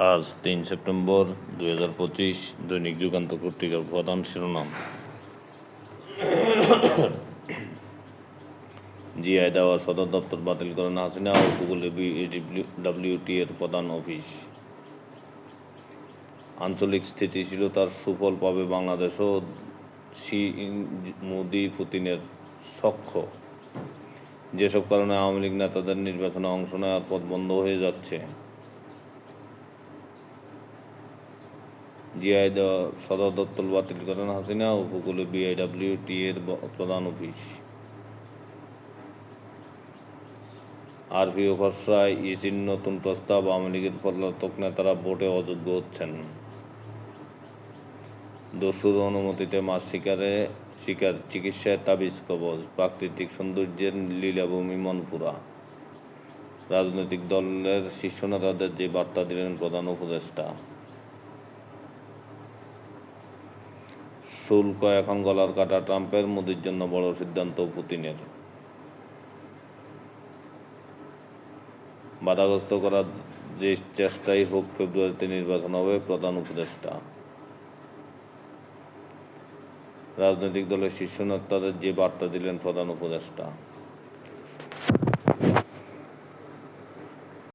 আজ তিন সেপ্টেম্বর দুই হাজার পঁচিশ দৈনিক যুগান্ত পত্রিকার প্রধান শিরোনাম। জিআই দেওয়া সদর দপ্তর বাতিল করেন হাসিনা উপকূলে ডাব্লিউটি এর প্রধান অফিস। আঞ্চলিক স্থিতিশীলতার সুফল পাবে বাংলাদেশ বাংলাদেশও শি মোদি পুতিনের সখ্য। যেসব কারণে আওয়ামী লীগ নেতাদের নির্বাচনে অংশ নেওয়ার পথ বন্ধ হয়ে যাচ্ছে। জিআই দেওয়া সদর দপ্তর বাতিল করেন হাসিনা উপকূলে বিআইডব্লিউটি এর প্রধান অফিস আরপিও খসড়ায় ইসির নতুন প্রস্তাব আওয়ামী লীগের পলাতক নেতারা ভোটে অযোগ্য হচ্ছেন দস্যুর অনুমতিতে মাছ শিকারে শিকার চিকিৎসায় তাবিজ কবজ প্রাকৃতিক সৌন্দর্যের লীলাভূমি মনপুরা রাজনৈতিক দলের শীর্ষ নেতাদের যে বার্তা দিলেন প্রধান উপদেষ্টা শুল্ক এখন গলার কাটা ট্রাম্পের, মোদির জন্য বড় সিদ্ধান্ত পুতিনের। বাধাগ্রস্ত করার যে চেষ্টাই হোক, ফেব্রুয়ারিতে নির্বাচন হবে প্রধান উপদেষ্টা। রাজনৈতিক দলের শীর্ষ নেতাদের যে বার্তা দিলেন প্রধান উপদেষ্টা।